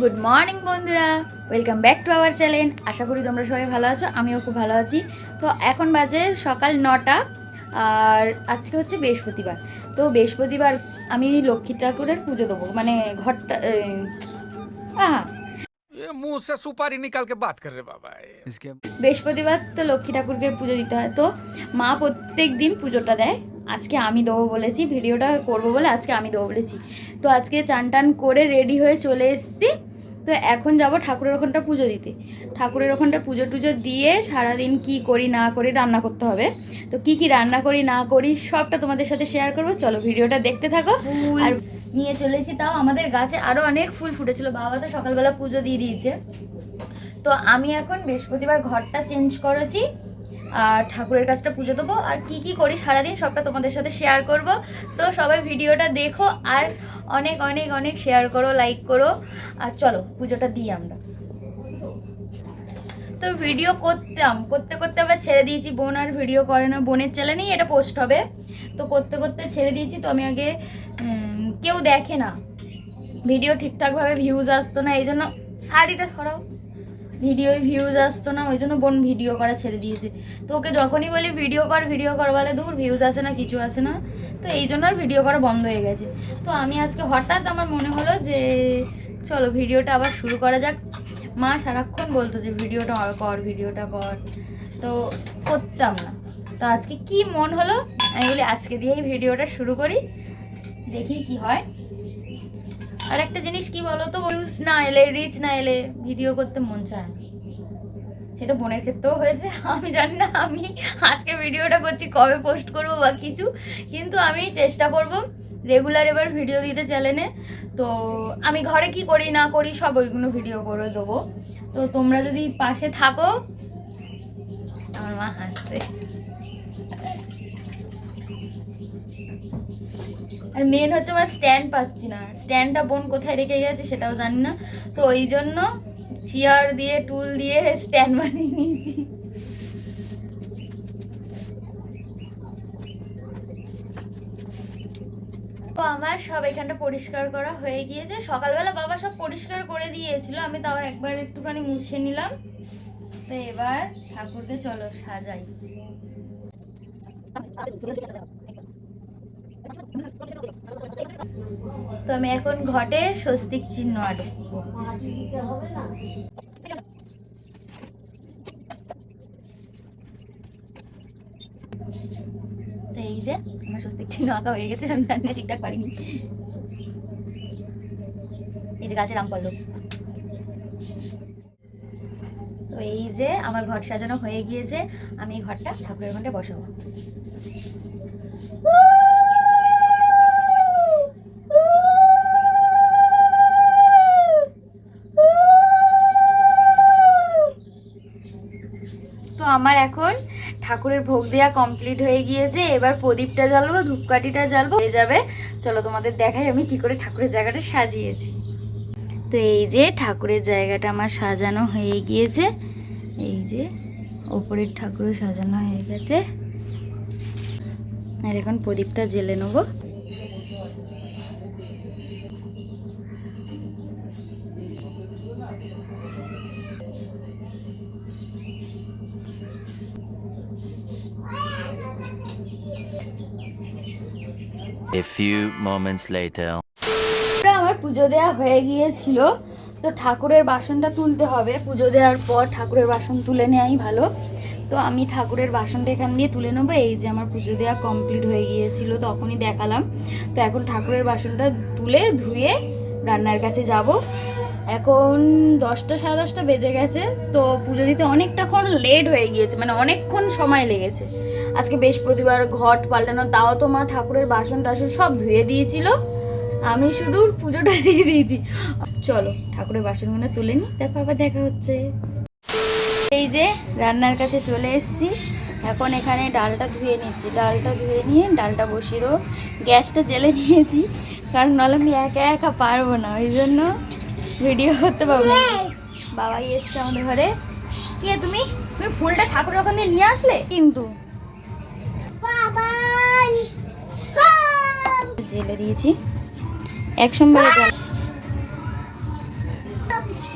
Good morning বন্ধুরা। Welcome back to our channel আশা করি তোমরা সবাই ভালো আছো আমিও খুব ভালো আছি। তো এখন বাজে সকাল নটা আর আজকে হচ্ছে বৃহস্পতিবার। তো বৃহস্পতিবার আমি লক্ষ্মী ঠাকুরের পুজো দেবো মানে ঘরটা হ্যাঁ বাবা বৃহস্পতিবার তো লক্ষ্মী ঠাকুরকে পুজো দিতে হয়। তো মা প্রত্যেক দিন পুজোটা দেয়। আজকে আমি দেবো বলেছি ভিডিওটা করব বলে আজকে আমি দেবো বলেছি। তো আজকে চান টান করে রেডি হয়ে চলে এসেছি। তো এখন যাব ঠাকুরের ওখানটা পুজো দিতে। ঠাকুরের ওখানটা পুজো টুজো দিয়ে সারাদিন কি করি না করি রান্না করতে হবে। তো কি কি রান্না করি না করি সবটা তোমাদের সাথে শেয়ার করব। চলো ভিডিওটা দেখতে থাকো। আর নিয়ে চলেছি তাও আমাদের গাছে আরও অনেক ফুল ফুটেছিল। বাবা তো সকালবেলা পুজো দিয়ে দিয়েছে। তো আমি এখন বৃহস্পতিবার ঘরটা চেঞ্জ করেছি। ঠাকুরের কাছটা পুজো দেবো। আর কি কি করি সারাদিন সবটা তোমাদের সাথে শেয়ার করব। তো সবাই ভিডিওটা দেখো আর অনেক অনেক অনেক শেয়ার করো লাইক করো। আর চলো, পুজোটা দিই আমরা। তো ভিডিও করতাম, করতে করতে আবার ছেড়ে দিয়েছি। বোন আর ভিডিও করে না, বোনের চ্যানেলেই এটা পোস্ট হবে। তো করতে করতে ছেড়ে দিয়েছি। তো আমি আগে কেউ দেখে না। ভিডিও ঠিকঠাকভাবে ভিউজ আসতো না এই জন্য শাড়িটা সরাও। ভিডিওয় ভিউজ আসতো না, ওই জন্য বোন ভিডিও করা ছেড়ে দিয়েছে। তো ওকে যখনই বলি ভিডিও কর ভিডিও কর বলে দূর ভিউজ আসে না, কিছু আসে না। তো এই জন্য আর ভিডিও করা বন্ধ হয়ে গেছে। তো আমি আজকে হঠাৎ আমার মনে হলো যে, চলো ভিডিওটা আবার শুরু করা যাক। মা সারাক্ষণ বলতো যে ভিডিওটা কর ভিডিওটা কর। তো করতাম না। তো আজকে কি মন হলো? আমি বলি, আজকে দিয়েই ভিডিওটা শুরু করি, দেখি কি হয়। আর একটা জিনিস কি বলতো ভিউজ না এলে রিচ না এলে ভিডিও করতে মন চায় সেটা বোনের ক্ষেত্রেও হয়েছে, আমি জানি না আমি আজকে ভিডিওটা করছি, কবে পোস্ট করব বা কিছু, কিন্তু আমি চেষ্টা করব রেগুলার এবার ভিডিও দিতে চ্যানেলে তো আমি ঘরে কি করি, না করি, সব ওইগুলো ভিডিও করে দেবো। তো তোমরা যদি পাশে থাকো, আমার মা হাসছে আর মেন হচ্ছে আমার স্ট্যান্ড পাচ্ছি না। স্ট্যান্ডটা বোন কোথায় রেখে গেছে সেটাও জানি না। তো ওই জন্য চেয়ার দিয়ে টুল দিয়ে স্ট্যান্ড বানিয়ে নিয়েছি। তো আমার সব এখানটা পরিষ্কার করা হয়ে গিয়েছে। সকালবেলা বাবা সব পরিষ্কার করে দিয়েছিল, আমি তাও একবার একটুখানি মুছে নিলাম। তো এবার ঠাকুরকে চলো সাজাই। তো আমি এখন ঘটে স্বস্তিক চিহ্ন আটকবো তো এই যে, আমার স্বস্তিক চিহ্ন আঁকা হয়ে গেছে, আমি জানি ঠিকঠাক পারিনি। এই যে গাছের আম পড়ল। তো এই যে আমার ঘর সাজানো হয়ে গিয়েছে, আমি এই ঘরটা ঠাকুরের ঘরটা বসাবো। আমার এখন ঠাকুরের ভোগ দেওয়া কমপ্লিট হয়ে গিয়েছে। এবার প্রদীপটা জ্বালবো, ধূপকাঠিটা জ্বালবো, হয়ে যাবে। চলো তোমাদের দেখাই আমি কি করে ঠাকুরের জায়গাটা সাজিয়েছি। তো এই যে ঠাকুরের জায়গাটা আমার সাজানো হয়ে গিয়েছে। এই যে ওপরের ঠাকুরও সাজানো হয়ে গেছে। আর এখন প্রদীপটা জেলে নেব। A few moments later. আমার পুজো দেওয়া হয়ে গিয়েছিল, তো ঠাকুরের বাসনটা তুলতে হবে। পুজো দেওয়ার পর ঠাকুরের বাসন তুলে নেওয়াই ভালো। তো আমি ঠাকুরের বাসনটা এখান দিয়ে তুলে নেব। এই যে আমার পুজো দেওয়া কমপ্লিট হয়ে গিয়েছিল, তখনই দেখালাম। তো এখন ঠাকুরের বাসনটা তুলে ধুয়ে রান্নার কাছে যাব। এখন দশটা, সাড়ে দশটা বেজে গেছে, তো পুজো দিতে অনেকটাক্ষণ লেট হয়ে গিয়েছে মানে অনেকক্ষণ সময় লেগেছে। আজকে বৃহস্পতিবার ঘট পাল্টানো, তাও তো মা ঠাকুরের বাসন টাসন সব ধুয়ে দিয়েছিল। আমি শুধু পুজোটা দিয়ে দিয়েছি। চলো, ঠাকুরের বাসনগুলো তুলে নি তারপর আবার দেখা হচ্ছে। এই যে রান্নার কাছে চলে এসেছি। এখন এখানে ডালটা ধুয়ে নিচ্ছি। ডালটা ধুয়ে নিয়ে ডালটা বসিয়ে দেবো। গ্যাসটা জেলে দিয়েছি, কারণ নাহলে আমি একা একা পারব না, ওই জন্য ভিডিও করতে পারব না। বাবাই এসছে আমাদের ঘরে। কে তুমি? তুমি ফুলটা ঠাকুরের ওখান দিয়ে নিয়ে আসলে? কিন্তু জেলে দিয়েছি। এক সোমবারে জল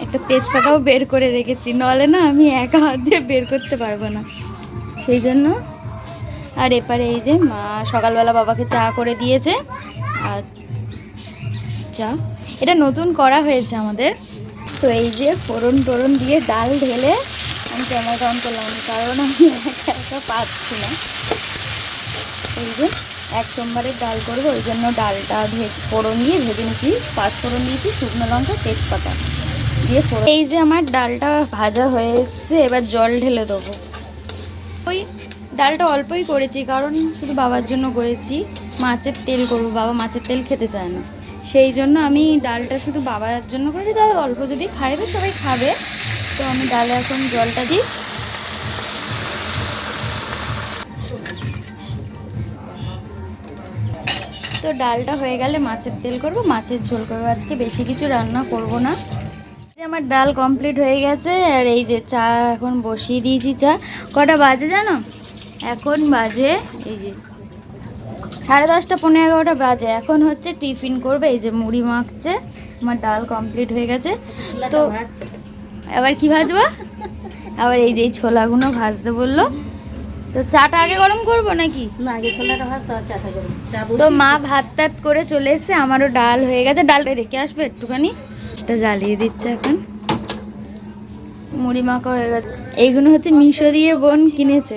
একটা তেজপাতাও বের করে রেখেছি। নলে না আমি একা হাত দিয়ে বের করতে পারব না। সেই জন্য আর এপারে এই যে মা সকালবেলা বাবাকে চা করে দিয়েছে। আর চা। এটা নতুন করা হয়েছে আমাদের। তো এই যে ফোড়ন টোড়ন দিয়ে ডাল ঢেলে আমি ক্যামেরা অন করলাম কারণ আমি একা একা পাচ্ছি না। এই যে এক সোমবারের ডাল করব, ওই জন্য ডালটা ফোড়ন দিয়ে ভেজে পাঁচ ফোড়ন দিয়েছি, শুকনো লঙ্কা, তেজপাতা দিয়ে এই যে আমার ডালটা ভাজা হয়ে এসছে, এবার জল ঢেলে দেবো। ওই ডালটা অল্পই করেছি, কারণ শুধু বাবার জন্য করেছি। মাছের তেল করব, বাবা মাছের তেল খেতে চায় না। সেই জন্য আমি ডালটা শুধু বাবার জন্য করেছি তবে অল্প যদি খাইবে, সবাই খাবে। তো আমি ডালে এখন জলটা দিই। তো ডালটা হয়ে গেলে মাছের তেল করব মাছের ঝোল করব। আজকে বেশি কিছু রান্না করব না। যে আমার ডাল কমপ্লিট হয়ে গেছে আর এই যে চা এখন বসিয়ে দিয়েছি চা। কটা বাজে জানো? এখন বাজে এই যে সাড়ে দশটা পনেরো এগারোটা বাজে। এখন হচ্ছে টিফিন করবে এই যে মুড়ি মাখছে আমার ডাল কমপ্লিট হয়ে গেছে। তো এবার কি ভাজবো? আবার এই যে এই ছোলাগুলো ভাজতে বলল। তো চাটা আগে গরম করব নাকি? না আগে ছোলাটা ভাত তো চাটা চা তো মা ভাত টাত করে চলে এসছে আমারও ডাল হয়ে গেছে। ডালটা রেখে আসবে একটুখানি। এটা জ্বালিয়ে দিচ্ছে এখন। মুড়ি মাখা হয়ে গেছে। এইগুলো হচ্ছে মিশো দিয়ে বোন কিনেছে।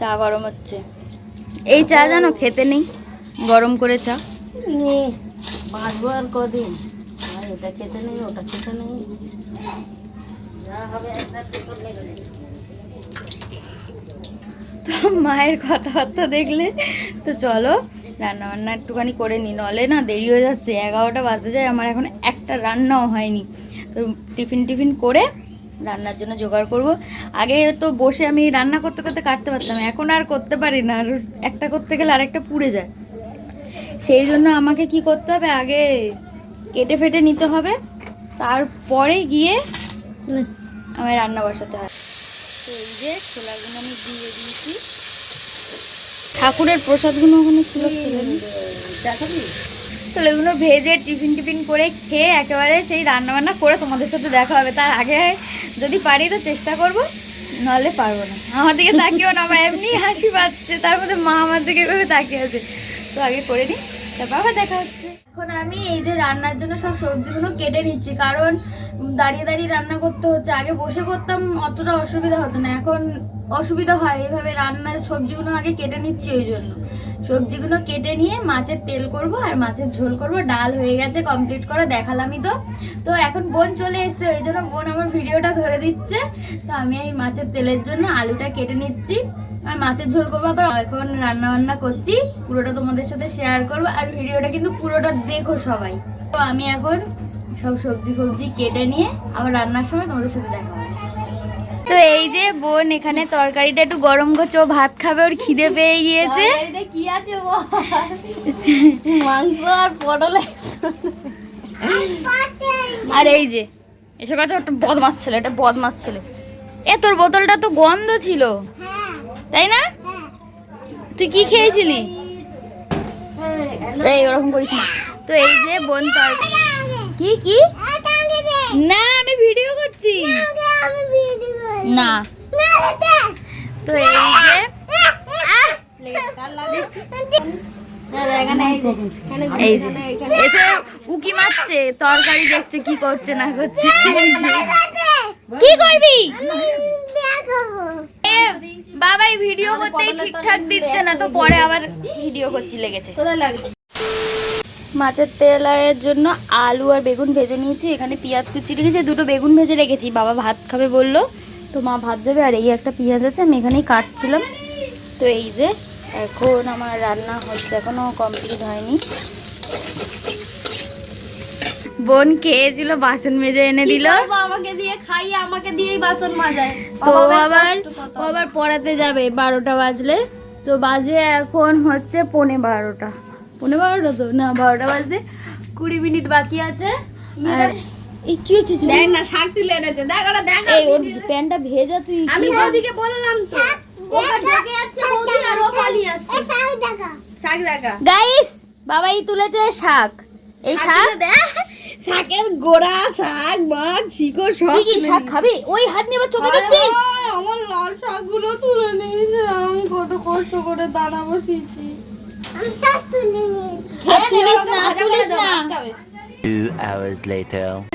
চা গরম হচ্ছে। এই চা জানো খেতে নেই। গরম করে চা। নে ভাজবো আর কদিন। এটা খেতে নেই, ওটা খেতে নেই। তো মায়ের কথাবার্তা দেখলে, তো চলো রান্না বান্না একটুখানি করে নি নলে না দেরি হয়ে যাচ্ছে, এগারোটা বাজতে যায়, আমার এখন একটা রান্নাও হয়নি। তো টিফিন টিফিন করে রান্নার জন্য জোগাড় করব। আগে তো বসে আমি রান্না করতে করতে কাটতে পারতাম, এখন আর করতে পারি না, আর একটা করতে গেলে আরেকটা পুড়ে যায়। সেই জন্য আমাকে কি করতে হবে? আগে কেটে ফেটে নিতে হবে। তারপরে গিয়ে আমি রান্না বসাতে হয়। তো এই যে ছোলাগুলো আমি দিয়ে দিয়েছি। ঠাকুরের প্রসাদগুলো ওখানে ছিল ছোলাগুলো ভেজে টিফিন টিফিন করে খেয়ে একেবারে সেই রান্না বান্না করে তোমাদের সাথে দেখা হবে। তার আগে যদি পারি তো চেষ্টা করব নাহলে পারব না। আমার দিকে তাকিয়েও না আমার এমনি হাসি পাচ্ছে। তার মধ্যে মা আমার দিকে তাকিয়ে আছে। তো আগে করে নিই তারপর আবার দেখা হচ্ছে। এখন আমি এই যে রান্নার জন্য সব সবজিগুলো কেটে নিচ্ছি, কারণ দাঁড়িয়ে দাঁড়িয়ে রান্না করতে হচ্ছে। আগে বসে করতাম, অতটা অসুবিধা হতো না। এখন অসুবিধা হয় এভাবে রান্নার সবজিগুলো আগে কেটে নিচ্ছি ওই জন্য। সবজিগুলো কেটে নিয়ে মাছের তেল করব আর মাছের ঝোল করব। ডাল হয়ে গেছে কমপ্লিট করা দেখালামই তো। তো এখন বোন চলে এসেছে, ওই জন্য বোন আমার ভিডিওটা ধরে দিচ্ছে। তো আমি এই মাছের তেলের জন্য আলুটা কেটে নিচ্ছি। আর মাছের ঝোল করব আবার এখন রান্না বান্না করছি পুরোটা তোমাদের সাথে শেয়ার করব আর ভিডিওটা কিন্তু পুরোটা দেখো সবাই। তো আমি এখন সব সবজি ফবজি কেটে নিয়ে আবার রান্নার সময় তোমাদের সাথে দেখা হবে। তো এই যে বোন এখানে তরকারিটা একটু গরম করছে ও ভাত খাবে ওর খিদে পেয়ে গিয়েছে। কি আছে? মাংস আর পটল আর এই যে এসব কাছে একটা বদমাস ছেলে এটা বদমাস ছেলে। এ তোর বোতলটা তো গন্ধ ছিল। তাই না? তুই কি খেয়েছিলি? এই ওরকম করিস না। তো এই যে বোন তার কি কি? না আমি ভিডিও করছি। না। তো এই যে! এই যে এসে উকি মারছে তরকারি দেখছে কি করছে না করছে। কি করবি? বাবাই ভিডিও করতেই ঠিকঠাক দিচ্ছে না তো পরে আবার ভিডিও করছি লেগেছে। মাছের তেলের জন্য আলু আর বেগুন ভেজে নিয়েছি এখানে পেঁয়াজ কুচি রেখেছি দুটো বেগুন ভেজে রেখেছি। বাবা ভাত খাবে বলল তো মা ভাত দেবে আর এই একটা পেঁয়াজ আছে আমি এখানেই কাটছিলাম। তো এই যে এখন আমার রান্না হচ্ছে এখনও কমপ্লিট হয়নি। বোন খেয়েছিল বাসন মেজে এনে দিল। আমাকে দিয়ে খাইয়ে আমাকে দিয়েই বাসন মাজায়। তো আবার ও আবার পড়াতে যাবে বারোটা বাজলে। তো বাজে এখন হচ্ছে পনে বারোটা। পনে বারোটা তো? না বারোটা বাজতে কুড়ি মিনিট বাকি আছে। আর এই কি হচ্ছে দেখ না শাক তুলে এনেছে। দেখ ওটা দেখ এই ওর প্যান্টটা ভেজা তুই আমি বৌদিকে বললাম তো। ওটা ঢেকে যাচ্ছে বৌদি আর ও পালিয়ে আসছে শাক দেখা। গাইস বাবা এই তুলেছে শাক। এই শাক শাকের গোড়া শাক মাছ শিকো সব কি শাক খাবি? ওই হাত নিয়ে আবার চোখে দিচ্ছিস আমার লাল শাকগুলো তুলে নিয়েছে আমি কত কষ্ট করে দাঁড়া বসিয়েছি। আর তুলিস না তুলিস না। Two hours later.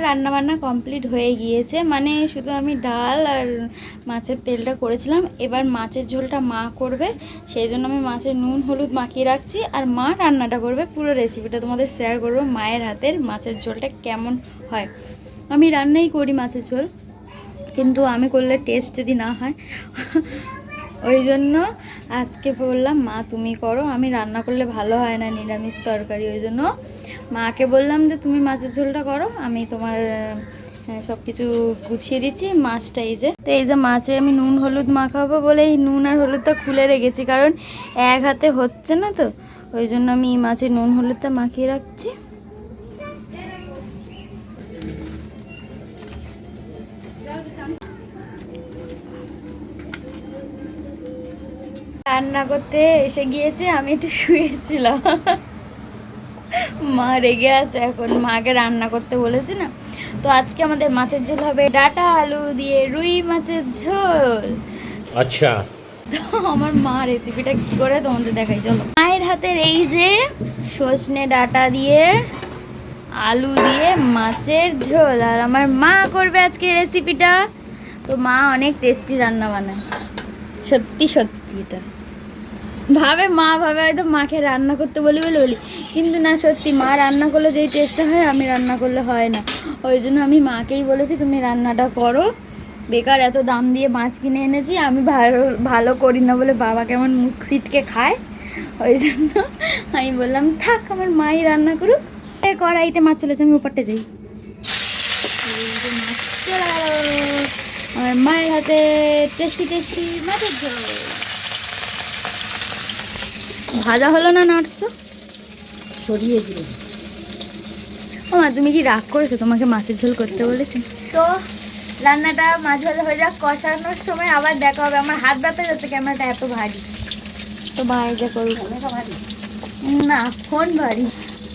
রান্না বান্না কমপ্লিট হয়ে গিয়েছে মানে শুধু আমি ডাল আর মাছের তেলটা করেছিলাম। এবার মাছের ঝোলটা মা করবে, সেই জন্য আমি মাছের নুন, হলুদ মাখিয়ে রাখছি। আর মা রান্নাটা করবে, পুরো রেসিপিটা তোমাদের শেয়ার করব মায়ের হাতের মাছের ঝোলটা কেমন হয়। আমি রান্নাই করি মাছের ঝোল, কিন্তু আমি করলে টেস্ট যদি না হয় ওই জন্য আজকে বললাম, মা, তুমি করো। আমি রান্না করলে ভালো হয় না, নিরামিষ তরকারি। ওই জন্য মাকে বললাম যে, তুমি মাছের ঝোলটা করো। আমি তোমার সব কিছু গুছিয়ে দিচ্ছি মাছটা এই যে। তো এই যে মাছে আমি নুন, হলুদ মাখাবো বলে এই নুন আর হলুদটা খুলে রেখেছি, কারণ এক হাতে হচ্ছে না তো। ওই জন্য আমি এই মাছে নুন, হলুদটা মাখিয়ে রাখছি। রান্না করতে এসে গিয়েছে আমি একটু শুয়েছিলাম। মা রেগে আছে এখন মাকে রান্না করতে বলেছে না। তো আজকে আমাদের মাছের ঝোল হবে ডাটা আলু দিয়ে রুই মাছের ঝোল। আচ্ছা। আমার মা রেসিপিটা কি করে তোমাদের দেখাই চলো। মায়ের হাতের এই যে সজনে ডাটা দিয়ে আলু দিয়ে মাছের ঝোল আর আমার মা করবে আজকে রেসিপিটা তো মা অনেক টেস্টি রান্না বানায়। সত্যি সত্যি এটা। ভাবে মা ভাবে হয়তো মাকে রান্না করতে বলি বলে বলি। কিন্তু না, সত্যি মা রান্না করলে যেই টেস্টটা হয়, আমি রান্না করলে হয় না। ওই জন্য আমি মাকেই বলেছি, তুমি রান্নাটা করো। বেকার এত দাম দিয়ে মাছ কিনে এনেছি, আমি ভালো ভালো করি না বলে বাবা কেমন মুখ সিটকে খায়? ওই জন্য আমি বললাম, থাক, আমার মাই রান্না করুক। এ কড়াইতে মাছ চলেছে, আমি উপরটা যাই। আমার মায়ের হাতে টেস্টি টেস্টি মাছের ঝোল। ভাজা হলো না নাড়ছো? ছড়িয়ে দিল ও মা তুমি কি রাগ করেছ? তোমাকে মাছের ঝোল করতে বলেছি। তো রান্নাটা মাছ ভাজা হয়ে যাক কষানোর সময় আবার দেখা হবে। আমার হাত ব্যথা যাচ্ছে ক্যামেরাটা এত ভারী। তো ভাই যা করুক না ফোন ভারী।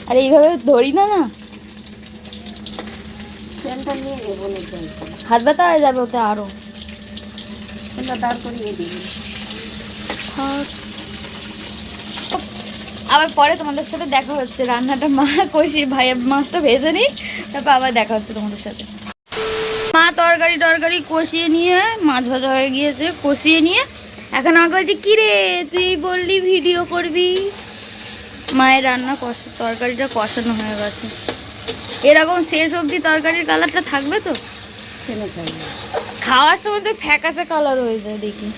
আর এইভাবে ধরি না না? হাত ব্যথা হয়ে যাবে ওতে আরও দাঁড় করিয়ে দিবি। আবার পরে তোমাদের সাথে দেখা হচ্ছে। রান্নাটা মা কষি ভাই মাছটা ভেজে নিই তারপর আবার দেখা হচ্ছে তোমাদের সাথে। মা তরকারি টরকারি কষিয়ে নিয়ে মাছ ভাজা হয়ে গিয়েছে কষিয়ে নিয়ে এখন আমাকে বলছে কী রে তুই বললি ভিডিও করবি? মায়ের রান্না কষ তরকারিটা কষানো হয়ে গেছে। এরকম শেষ অবধি তরকারির কালারটা থাকবে তো? খাওয়ার সময় তো ফ্যাকাসে কালার হয়ে যায় দেখি।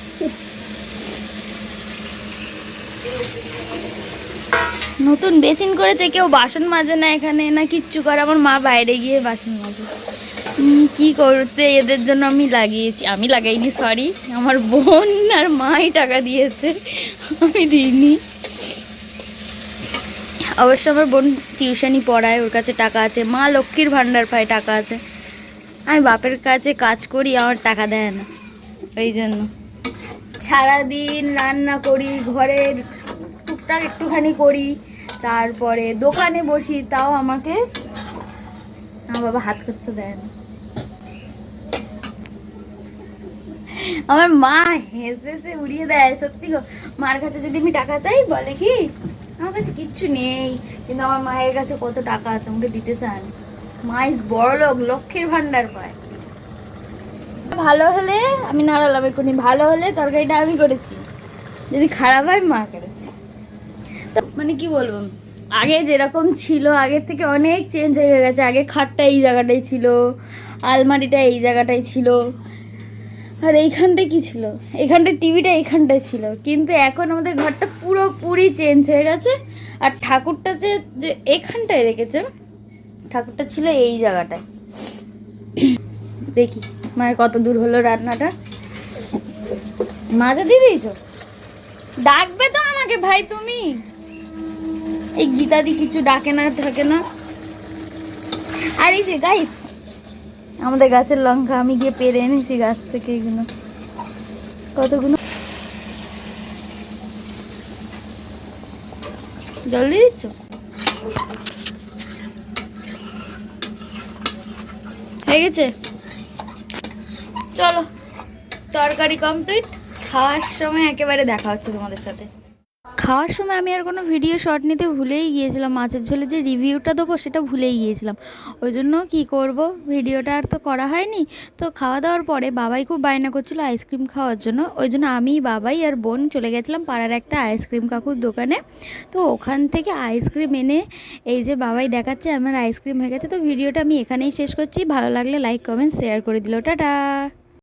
নতুন বেসিন করেছে, কেউ বাসন মাজে না এখানে, না কিচ্ছু করে, আমার মা বাইরে গিয়ে বাসন মাজে। কি করতে, এদের জন্য আমি লাগিয়েছি। আমি লাগাইনি সরি আমার বোন আর মাই টাকা দিয়েছে, আমি দিইনি। অবশ্য আমার বোন টিউশনই পড়ায়, ওর কাছে টাকা আছে, মা লক্ষ্মীর ভাণ্ডার পায়, টাকা আছে। আমি বাপের কাছে কাজ করি, আমার টাকা দেয় না, এই জন্য। সারাদিন রান্না করি, ঘরের টুকটাক একটুখানি করি তারপরে দোকানে বসি, তাও আমাকে আমার বাবা, হাত খরচা দেয় না। আমার মা হেসে হেসে উড়িয়ে দেয়, সত্যি গো। মার কাছে যদি আমি টাকা চাই, বলে কি, আমার কাছে কিচ্ছু নেই, কিন্তু আমার মায়ের কাছে কত টাকা আছে, আমাকে দিতে চান। মা ইস বড় লোক লক্ষ্মীর ভান্ডার পায়। ভালো হলে আমি নাড়ালাম এক্ষুনি, ভালো হলে তরকারিটা আমি করেছি। যদি খারাপ হয়, মা করেছে মানে কি বলব? আগে যেরকম ছিল আগের থেকে অনেক চেঞ্জ হয়ে গেছে। আগে খাটটা এই জায়গাটাই ছিল, আলমারিটা এই জায়গাটাই ছিল। আর এইখানটায় কি ছিল? এখানটায় টিভিটা এইখানটায় ছিল। কিন্তু এখন আমাদের ঘরটা পুরোপুরি চেঞ্জ হয়ে গেছে। আর ঠাকুরটা যে যে এখানটায় রেখেছে ঠাকুরটা ছিল এই জায়গাটায়। দেখি, মায়ের কত দূর হলো রান্নাটা। মাঝে দিয়ে দিয়েছ ডাকবে তো আমাকে ভাই তুমি। এই গীতাদি কিছু ডাকে না, থাকে না। আর এই যে গাইস আমাদের গাছের লঙ্কা, আমি গিয়ে পেরে এনেছি গাছ থেকে এগুলো। কতগুলো? জল দিয়ে দিচ্ছ? হয়ে গেছে? চলো, তরকারি কমপ্লিট খাওয়ার সময় একেবারে দেখা হচ্ছে তোমাদের সাথে। খাওয়ার সময় আমি আর কোনো ভিডিও শট নিতে ভুলেই গিয়েছিলাম। মাছের ঝোলে যে রিভিউটা দেবো সেটা ভুলেই গিয়েছিলাম। ওই জন্য কী করব? ভিডিওটা আর তো করা হয়নি। তো খাওয়া দাওয়ার পরে বাবাই খুব বায়না করছিল আইসক্রিম খাওয়ার জন্য। ওই জন্য আমি, বাবাই আর বোন চলে গেছিলাম পাড়ার একটা আইসক্রিম কাকুর দোকানে। তো ওখান থেকে আইসক্রিম এনে এই যে বাবাই দেখাচ্ছে আমার আইসক্রিম হয়ে গেছে। তো ভিডিওটা আমি এখানেই শেষ করছি। ভালো লাগলে লাইক কমেন্ট শেয়ার করে দিল। টাটা!